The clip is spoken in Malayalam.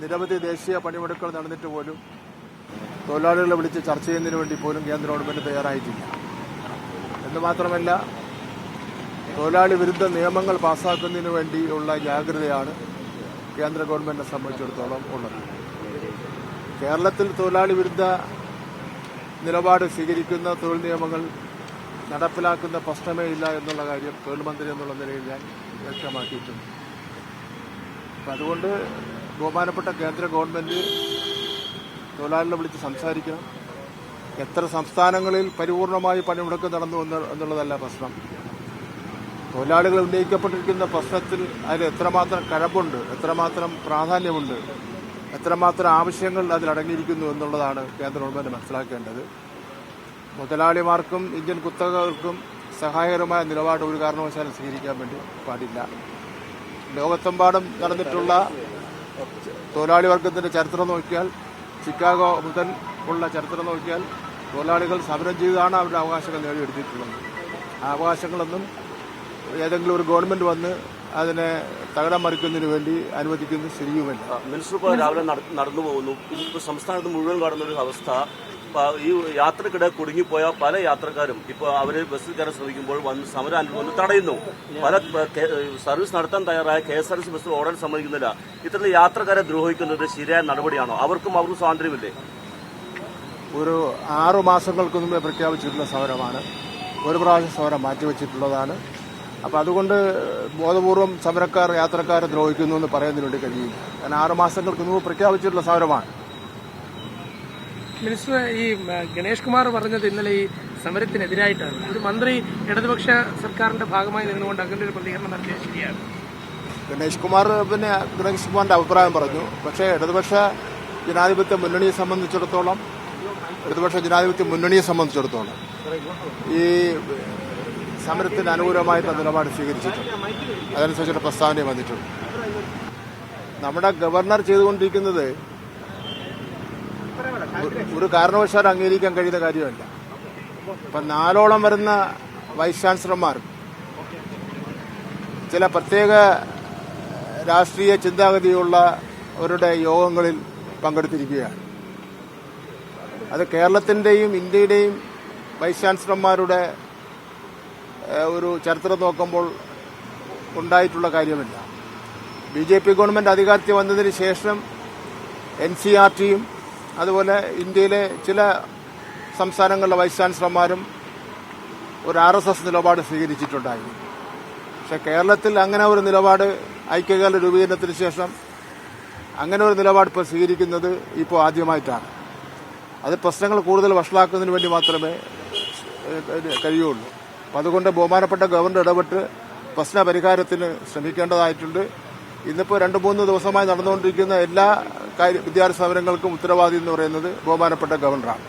നിരവധി ദേശീയ പണിമുടക്കുകൾ നടന്നിട്ട് പോലും തൊഴിലാളികളെ വിളിച്ച് ചർച്ച ചെയ്യുന്നതിന് വേണ്ടി പോലും കേന്ദ്ര ഗവൺമെന്റ് തയ്യാറായിട്ടില്ല. എന്ന് മാത്രമല്ല തൊഴിലാളി വിരുദ്ധ നിയമങ്ങൾ പാസ്സാക്കുന്നതിന് വേണ്ടിയുള്ള ജാഗ്രതയാണ് കേന്ദ്ര ഗവൺമെന്റിനെ സംബന്ധിച്ചിടത്തോളം ഉള്ളത്. കേരളത്തിൽ തൊഴിലാളി വിരുദ്ധ നിലപാട് സ്വീകരിക്കുന്ന തൊഴിൽ നിയമങ്ങൾ നടപ്പിലാക്കുന്ന പ്രശ്നമേ ഇല്ല എന്നുള്ള കാര്യം തൊഴിൽ മന്ത്രി എന്നുള്ള നിലയിൽ ഞാൻ വ്യക്തമാക്കിയിട്ടുണ്ട്. അപ്പം അതുകൊണ്ട് ബഹുമാനപ്പെട്ട കേന്ദ്ര ഗവൺമെന്റ് തൊഴിലാളികളെ വിളിച്ച് സംസാരിക്കണം. എത്ര സംസ്ഥാനങ്ങളിൽ പരിപൂർണമായി പണിമുടക്ക് നടന്നു എന്നുള്ളതല്ല പ്രശ്നം. തൊഴിലാളികൾ ഉന്നയിക്കപ്പെട്ടിരിക്കുന്ന പ്രശ്നത്തിൽ അതിൽ എത്രമാത്രം കഴമ്പുണ്ട് എത്രമാത്രം പ്രാധാന്യമുണ്ട് എത്രമാത്രം ആവശ്യങ്ങൾ അതിലടങ്ങിയിരിക്കുന്നു എന്നുള്ളതാണ് കേന്ദ്ര ഗവൺമെന്റ് മനസ്സിലാക്കേണ്ടത്. മുതലാളിമാർക്കും ഇന്ത്യൻ കുത്തകകൾക്കും സഹായകരമായ നിലപാട് ഒരു കാരണവശാലും സ്വീകരിക്കാൻ വേണ്ടി പാടില്ല. ലോകത്തെമ്പാടും നടന്നിട്ടുള്ള തൊഴിലാളി വർഗത്തിന്റെ ചരിത്രം നോക്കിയാൽ ചിക്കാഗോ മുതൽ ഉള്ള ചരിത്രം നോക്കിയാൽ തൊഴിലാളികൾ സമരം ചെയ്താണ് അവരുടെ അവകാശങ്ങൾ നേടിയെടുത്തിട്ടുള്ളത്. ആ അവകാശങ്ങളൊന്നും ഏതെങ്കിലും ഒരു ഗവൺമെന്റ് വന്ന് അതിനെ തകിടം മറിക്കുന്നതിന് വേണ്ടി അനുവദിക്കുന്നത് ശരിയുമല്ല മിനിസ്റ്റർ രാവിലെ നട- നടന്നു പോകുന്നു സംസ്ഥാനത്ത് മുഴുവൻ കാണുന്ന ഒരു അവസ്ഥ. ഈ യാത്രക്കിടെ കുടുങ്ങിപ്പോയ പല യാത്രക്കാരും ഇപ്പോൾ അവർ ബസ്സിൽ കയറാൻ ശ്രമിക്കുമ്പോൾ വന്ന് സമരം വന്ന് തടയുന്നു. പല സർവീസ് നടത്താൻ തയ്യാറായ കെ എസ് ആർ സി ബസ്സിൽ ഓടാൻ സമ്മതിക്കുന്നില്ല. ഇത്തരത്തിൽ യാത്രക്കാരെ ദ്രോഹിക്കുന്നത് ശരിയായ നടപടിയാണോ? അവർക്കും അവർക്കും സ്വാതന്ത്ര്യമില്ലേ? ഒരു ആറു മാസങ്ങൾക്ക് മുമ്പേ പ്രഖ്യാപിച്ചിട്ടുള്ള സമരമാണ്. ഒരു പ്രാവശ്യം സമരം മാറ്റിവെച്ചിട്ടുള്ളതാണ്. അപ്പം അതുകൊണ്ട് ബോധപൂർവം സമരക്കാർ യാത്രക്കാരെ ദ്രോഹിക്കുന്നു എന്ന് പറയുന്നതിനുവേണ്ടി കഴിയും കാരണം ആറു മാസങ്ങൾക്ക് മുമ്പ് പ്രഖ്യാപിച്ചിട്ടുള്ള സമരമാണ്. മിനിസ്റ്റർ ഈ ഗണേഷ് കുമാർ പറഞ്ഞത് ഇന്നലെ ഈ സമരത്തിനെതിരായിട്ടാണ്. ഒരു മന്ത്രി ഇടതുപക്ഷ സർക്കാരിന്റെ ഭാഗമായി നിന്നുകൊണ്ട് അങ്ങനെ ഒരു പ്രതികരണം നടത്തിയത് ശരിയാണ്. ഗണേഷ് കുമാർ പിന്നെ ഗണേഷ് കുമാറിന്റെ അഭിപ്രായം പറഞ്ഞു. പക്ഷേ ഇടതുപക്ഷ ജനാധിപത്യ മുന്നണിയെ സംബന്ധിച്ചിടത്തോളം ഇടതുപക്ഷ ജനാധിപത്യ മുന്നണിയെ സംബന്ധിച്ചിടത്തോളം ഈ സമരത്തിന് അനുകൂലമായിട്ട് നിലപാട് സ്വീകരിച്ചിട്ടുണ്ട്. അതനുസരിച്ചുള്ള പ്രസ്താവന വന്നിട്ടുണ്ട്. നമ്മുടെ ഗവർണർ ചെയ്തുകൊണ്ടിരിക്കുന്നത് ഒരു കാരണവശാലും അംഗീകരിക്കാൻ കഴിയുന്ന കാര്യമല്ല. ഇപ്പം നാലോളം വരുന്ന വൈസ് ചാൻസലർമാർ ചില പ്രത്യേക രാഷ്ട്രീയ ചിന്താഗതിയുള്ള അവരുടെ യോഗങ്ങളിൽ പങ്കെടുത്തിരിക്കുകയാണ്. അത് കേരളത്തിന്റെയും ഇന്ത്യയുടെയും വൈസ് ചാൻസലർമാരുടെ ഒരു ചരിത്രം നോക്കുമ്പോൾ ഉണ്ടായിട്ടുള്ള കാര്യമല്ല. ബി ജെ പി അധികാരത്തിൽ വന്നതിന് ശേഷം എൻ സി ആർ ടിയും അതുപോലെ ഇന്ത്യയിലെ ചില സംസ്ഥാനങ്ങളിലെ വൈസ് ചാൻസലർമാരും ഒരു ആർ എസ് എസ് നിലപാട് സ്വീകരിച്ചിട്ടുണ്ടായിരുന്നു പക്ഷെ കേരളത്തിൽ അങ്ങനെ ഒരു നിലപാട് ഐക്യകാല രൂപീകരണത്തിന് ശേഷം അങ്ങനെ ഒരു നിലപാട് ഇപ്പോൾ സ്വീകരിക്കുന്നത് ഇപ്പോൾ ആദ്യമായിട്ടാണ്. അത് പ്രശ്നങ്ങൾ കൂടുതൽ വഷളാക്കുന്നതിന് വേണ്ടി മാത്രമേ കഴിയുള്ളൂ. അപ്പം അതുകൊണ്ട് ബഹുമാനപ്പെട്ട ഗവർണർ ഇടപെട്ട് പ്രശ്ന പരിഹാരത്തിന് ശ്രമിക്കേണ്ടതായിട്ടുണ്ട്. ഇന്നിപ്പോൾ രണ്ട് മൂന്ന് ദിവസമായി നടന്നുകൊണ്ടിരിക്കുന്ന എല്ലാ വിദ്യാർത്ഥി സമരങ്ങൾക്കും ഉത്തരവാദി എന്ന് പറയുന്നത് ബഹുമാനപ്പെട്ട ഗവർണറാണ്.